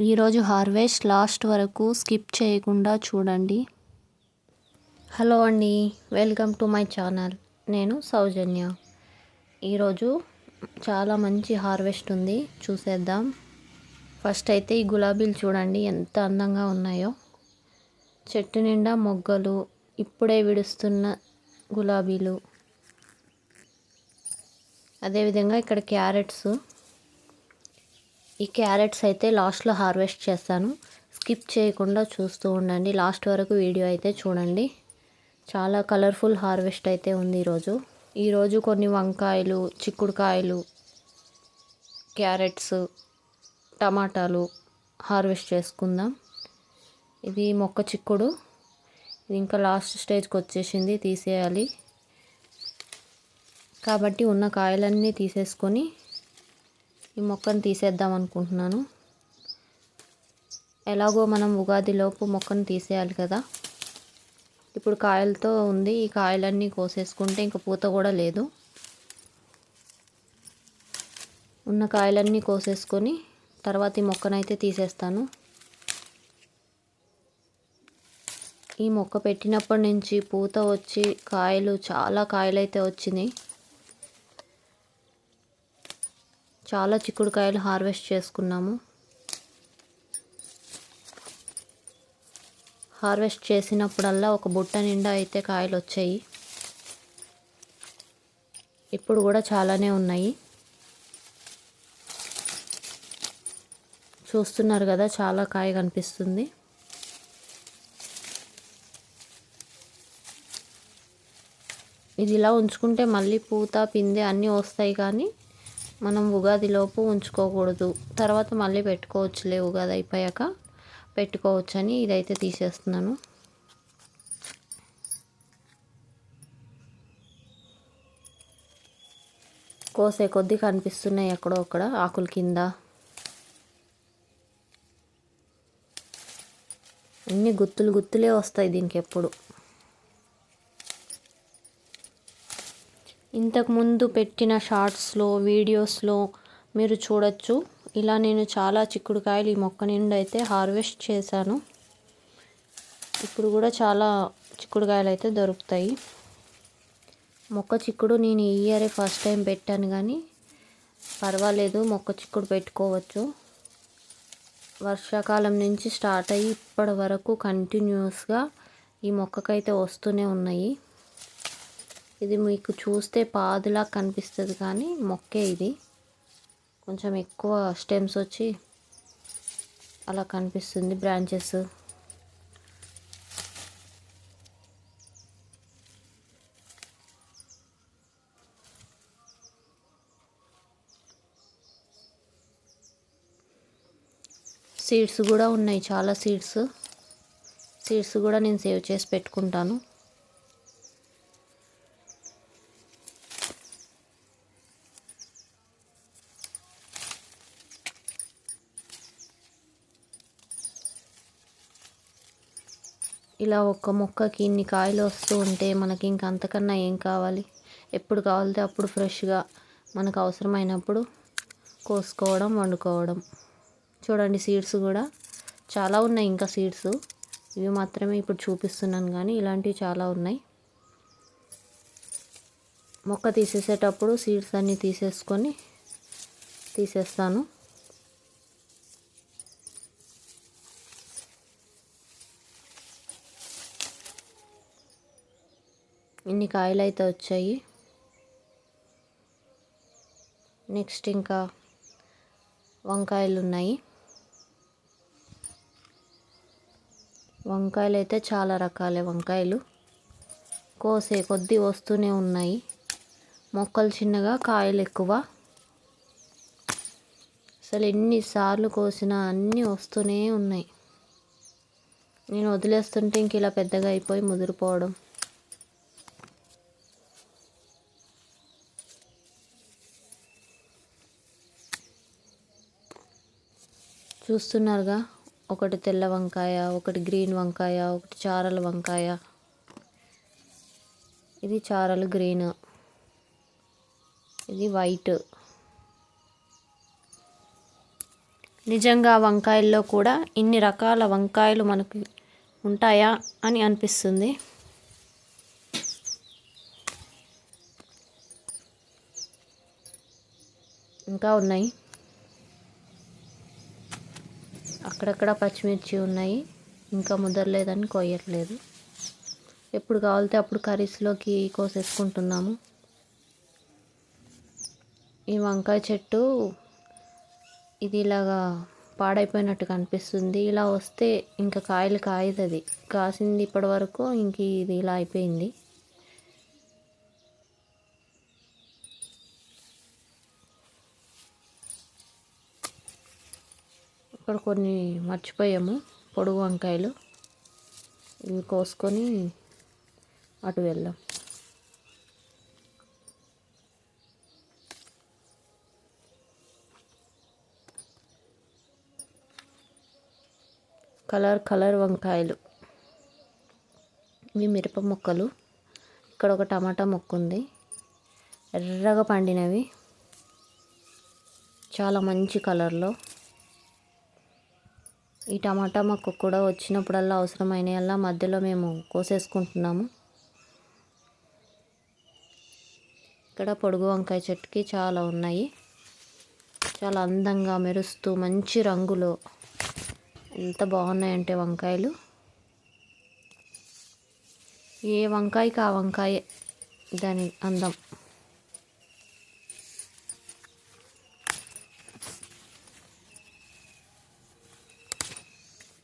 ఈరోజు harvest last వరకు skip చేయకుండా చూడండి. హలో అండి వెల్కమ్ టు మై ఛానల్. నేను సౌజన్య. ఈరోజు చాలా మంచి హార్వెస్ట్ ఉంది చూసేద్దాం. ఫస్ట్ అయితే ఈ గులాబీలు చూడండి ఎంత అందంగా ఉన్నాయో. చెట్టు నిండా మొగ్గలు ఇప్పుడే విడుస్తున్న గులాబీలు. అదేవిధంగా ఇక్కడ క్యారెట్స్ ఈ క్యారెట్స్ అయితే లాస్ట్లో హార్వెస్ట్ చేస్తాను. స్కిప్ చేయకుండా చూస్తూ ఉండండి. లాస్ట్ వరకు వీడియో అయితే చూడండి. చాలా కలర్ఫుల్ హార్వెస్ట్ అయితే ఉంది ఈరోజు. ఈరోజు కొన్ని వంకాయలు చిక్కుడుకాయలు క్యారెట్స్ టమాటాలు హార్వెస్ట్ చేసుకుందాం. ఇది మొక్క చిక్కుడు. ఇది ఇంకా లాస్ట్ స్టేజ్కి వచ్చేసింది తీసేయాలి. కాబట్టి ఉన్న కాయలన్నీ తీసేసుకొని ఈ మొక్కను తీసేద్దాం అనుకుంటున్నాను. ఎలాగో మనం ఉగాదిలోపు మొక్కను తీసేయాలి కదా. ఇప్పుడు కాయలతో ఉంది. ఈ కాయలన్నీ కోసేసుకుంటే ఇంకా పూత కూడా లేదు. ఉన్న కాయలన్నీ కోసేసుకొని తర్వాత ఈ మొక్కనైతే తీసేస్తాను. ఈ మొక్క పెట్టినప్పటి నుంచి పూత వచ్చి కాయలు చాలా కాయలు అయితే వచ్చినాయి. చాలా చిక్కుడుకాయలు హార్వెస్ట్ చేసుకున్నాము. హార్వెస్ట్ చేసినప్పుడల్లా ఒక బుట్ట నిండా అయితే కాయలు వచ్చాయి ఇప్పుడు కూడా చాలానే ఉన్నాయి. చూస్తున్నారు కదా చాలా కాయ కనిపిస్తుంది. ఇది ఇలా ఉంచుకుంటే మళ్ళీ పూత పిందె అన్నీ వస్తాయి కానీ మనం ఉగాదిలోపు ఉంచుకోకూడదు. తర్వాత మళ్ళీ పెట్టుకోవచ్చులే ఉగాది అయిపోయాక. పెట్టుకోవచ్చని ఇదైతే తీసేస్తున్నాను. కోసే కొద్దీ కనిపిస్తున్నాయి ఎక్కడో అక్కడ ఆకుల కింద. అన్ని గుత్తులు గుత్తులే వస్తాయి దీనికి ఎప్పుడు. ఇంతకుముందు పెట్టిన షార్ట్స్లో వీడియోస్లో మీరు చూడొచ్చు. ఇలా నేను చాలా చిక్కుడుకాయలు ఈ మొక్క నిండా అయితే హార్వెస్ట్ చేశాను. ఇప్పుడు కూడా చాలా చిక్కుడుకాయలు అయితే దొరుకుతాయి. మొక్క చిక్కుడు నేను ఈ ఇయరే ఫస్ట్ టైం పెట్టాను కానీ పర్వాలేదు మొక్క చిక్కుడు పెట్టుకోవచ్చు. వర్షాకాలం నుంచి స్టార్ట్ అయ్యి ఇప్పటి వరకు కంటిన్యూస్గా ఈ మొక్కకైతే వస్తూనే ఉన్నాయి. ఇది మీకు చూస్తే పాదులా కనిపిస్తుంది కానీ మొక్కే ఇది. కొంచెం ఎక్కువ స్టెమ్స్ వచ్చి అలా కనిపిస్తుంది బ్రాంచెస్. సీడ్స్ కూడా ఉన్నాయి చాలా సీడ్స్. సీడ్స్ కూడా నేను సేవ్ చేసి పెట్టుకుంటాను. ఇలా ఒక్క మొక్కకి ఇన్ని కాయలు వస్తూ ఉంటే మనకి ఇంకా అంతకన్నా ఏం కావాలి? ఎప్పుడు కావాలితే అప్పుడు ఫ్రెష్గా మనకు అవసరమైనప్పుడు కోసుకోవడం వండుకోవడం. చూడండి సీడ్స్ కూడా చాలా ఉన్నాయి ఇంకా సీడ్స్. ఇవి మాత్రమే ఇప్పుడు చూపిస్తున్నాను కానీ ఇలాంటివి చాలా ఉన్నాయి. మొక్క తీసేసేటప్పుడు సీడ్స్ అన్నీ తీసేసుకొని తీసేస్తాను. ఇన్ని కాయలు అయితే వచ్చాయి. నెక్స్ట్ ఇంకా వంకాయలు ఉన్నాయి వంకాయలు అయితే చాలా రకాలే వంకాయలు. కోసే కొద్దీ వస్తూనే ఉన్నాయి. మొక్కలు చిన్నగా కాయలు ఎక్కువ. అసలు ఎన్నిసార్లు కోసినా అన్నీ వస్తూనే ఉన్నాయి. నేను వదిలేస్తుంటే ఇంక ఇలా పెద్దగా అయిపోయి ముదిరిపోవడం. చూస్తున్నారుగా. ఒకటి తెల్ల వంకాయ ఒకటి గ్రీన్ వంకాయ ఒకటి చారల వంకాయ. ఇది చారలు గ్రీన్. ఇది వైట్. నిజంగా వంకాయల్లో కూడా ఇన్ని రకాల వంకాయలు మనకు ఉంటాయా అని అనిపిస్తుంది. ఇంకా ఉన్నాయి. అక్కడక్కడ పచ్చిమిర్చి ఉన్నాయి. ఇంకా ముదరలేదని కొయ్యట్లేదు. ఎప్పుడు కావాలితే అప్పుడు కర్రీస్లోకి కోసేసుకుంటున్నాము. ఈ వంకాయ చెట్టు ఇది ఇలాగా పాడైపోయినట్టు కనిపిస్తుంది. ఇలా వస్తే ఇంకా కాయలు కాయదు అది కాసింది ఇప్పటి వరకు ఇంక ఇది ఇలా అయిపోయింది. ఇక్కడ కొన్ని మర్చిపోయాము. పొడుగు వంకాయలు. ఇవి కోసుకొని అటు వెళ్దాం. కలర్ కలర్ వంకాయలు. ఇవి మిరప మొక్కలు. ఇక్కడ ఒక టమాటా మొక్క ఉంది. ఎర్రగా పండినవి. చాలా మంచి కలర్లో. ఈ టమాటా మొక్క కూడా వచ్చినప్పుడల్లా అవసరమైనయల్లా మధ్యలో మేము కోసేసుకుంటున్నాము. ఇక్కడ పొడుగు వంకాయ చెట్టుకి చాలా ఉన్నాయి. చాలా అందంగా మెరుస్తూ మంచి రంగులో ఎంత బాగున్నాయంటే వంకాయలు. ఏ వంకాయకి ఆ వంకాయ దాని అందం.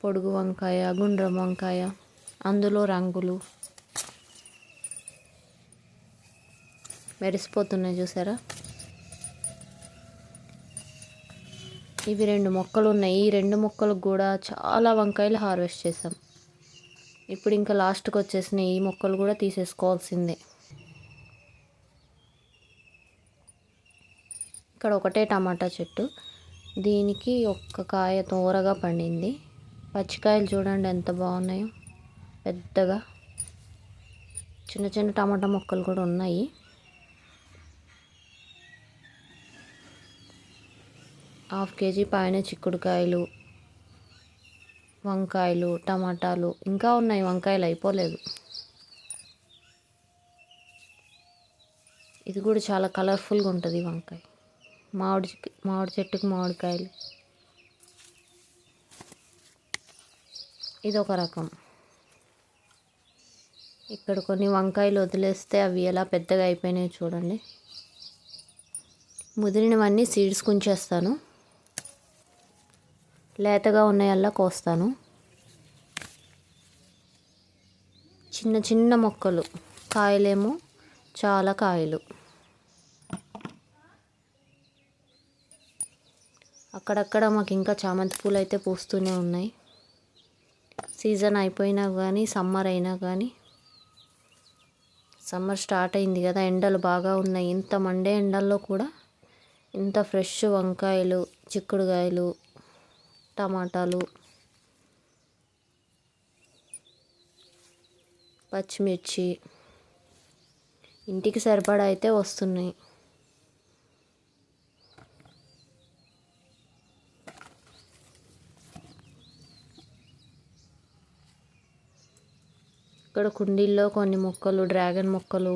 పొడుగు వంకాయ గుండ్రం వంకాయ అందులో రంగులు. మెరిసిపోతున్నాయి చూసారా? ఇవి రెండు మొక్కలు ఉన్నాయి ఈ రెండు మొక్కలకు కూడా చాలా వంకాయలు హార్వెస్ట్ చేసాం ఇప్పుడు ఇంకా లాస్ట్కి వచ్చేసిన ఈ మొక్కలు కూడా తీసేసుకోవాల్సిందే. ఇక్కడ ఒకటే టమాటా చెట్టు. దీనికి ఒక్క కాయ తోరగా పండింది. పచ్చికాయలు చూడండి ఎంత బాగున్నాయో. పెద్దగా. చిన్న చిన్న టమాటా మొక్కలు కూడా ఉన్నాయి. హాఫ్ కేజీ పైన చిక్కుడుకాయలు వంకాయలు టమాటాలు ఇంకా ఉన్నాయి. వంకాయలు అయిపోలేదు. ఇది కూడా చాలా కలర్ఫుల్గా ఉంటుంది వంకాయ. మామిడి మామిడి చెట్టుకు మామిడికాయలు. ఇదొక రకం. ఇక్కడ కొన్ని వంకాయలు వదిలేస్తే అవి ఎలా పెద్దగా అయిపోయినాయి చూడండి. ముదిరినవన్నీ సీడ్స్ కుంచేస్తాను. లేతగా ఉన్నాయల్లా కోస్తాను. చిన్న చిన్న మొక్కలు. కాయలేమో చాలా కాయలు. అక్కడక్కడ మాకు ఇంకా చామంతి పూలు అయితే పూస్తూనే ఉన్నాయి. సీజన్ అయిపోయినా కానీ సమ్మర్ అయినా కానీ సమ్మర్ స్టార్ట్ అయింది కదా ఎండలు బాగా ఉన్నాయి. ఇంత మండే ఎండల్లో కూడా ఇంత ఫ్రెష్ వంకాయలు చిక్కుడుకాయలు టమాటాలు పచ్చిమిర్చి ఇంటికి సరిపడా అయితే వస్తున్నాయి. ఇక్కడ కుండీల్లో కొన్ని మొక్కలు డ్రాగన్ మొక్కలు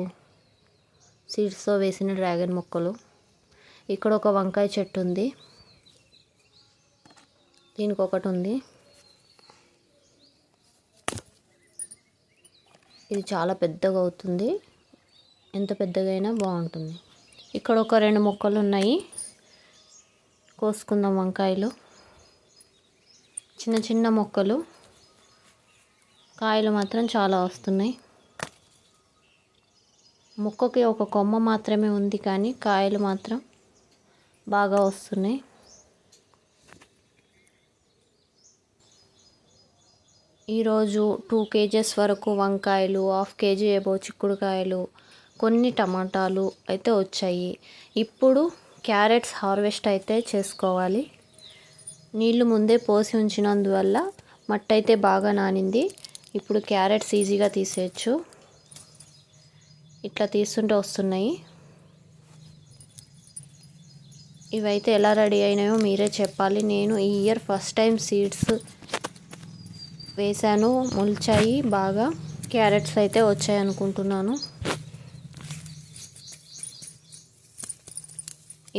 సీడ్స్తో వేసిన డ్రాగన్ మొక్కలు. ఇక్కడ ఒక వంకాయ చెట్టు ఉంది. దీనికి ఒకటి ఉంది. ఇది చాలా పెద్దగా అవుతుంది. ఎంత పెద్దగా అయినా బాగుంటుంది. ఇక్కడ ఒక రెండు మొక్కలు ఉన్నాయి. కోసుకుందాం వంకాయలు. చిన్న చిన్న మొక్కలు. కాయలు మాత్రం చాలా వస్తున్నాయి. మొక్కకి ఒక కొమ్మ మాత్రమే ఉంది కానీ కాయలు మాత్రం బాగా వస్తున్నాయి. ఈరోజు టూ కేజెస్ వరకు వంకాయలు హాఫ్ కేజీ ఏబో చిక్కుడుకాయలు కొన్ని టమాటాలు అయితే వచ్చాయి. ఇప్పుడు క్యారెట్స్ హార్వెస్ట్ అయితే చేసుకోవాలి. నీళ్ళు ముందే పోసి ఉంచినందువల్ల మట్టి అయితే బాగా నానింది. ఇప్పుడు క్యారెట్స్ ఈజీగా తీసేయచ్చు. ఇట్లా తీస్తుంటే వస్తున్నాయి. ఇవైతే ఎలా రెడీ అయినాయో మీరే చెప్పాలి. నేను ఈ ఇయర్ ఫస్ట్ టైం సీడ్స్ వేశాను మొలిచాయి బాగా. క్యారెట్స్ అయితే వచ్చాయి అనుకుంటున్నాను.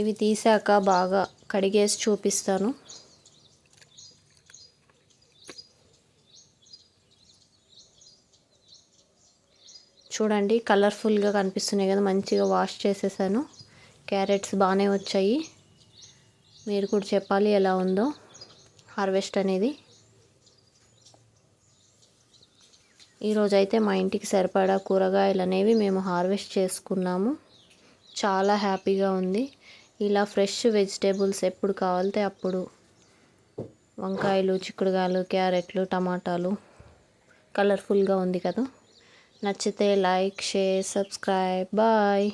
ఇవి తీసాక బాగా కడిగేసి చూపిస్తాను. చూడండి కలర్ఫుల్గా కనిపిస్తున్నాయి కదా మంచిగా వాష్ చేసేసాను. క్యారెట్స్ బాగానే వచ్చాయి. మీరు కూడా చెప్పాలి ఎలా ఉందో హార్వెస్ట్ అనేది. ఈరోజైతే మా ఇంటికి సరిపడా కూరగాయలు అనేవి మేము హార్వెస్ట్ చేసుకున్నాము. చాలా హ్యాపీగా ఉంది. ఇలా ఫ్రెష్ వెజిటేబుల్స్ ఎప్పుడు కావాలితే అప్పుడు. వంకాయలు చిక్కుడుకాయలు క్యారెట్లు టమాటాలు. కలర్ఫుల్గా ఉంది కదా. నచ్చితే లైక్ షేర్ సబ్స్క్రైబ్. బాయ్.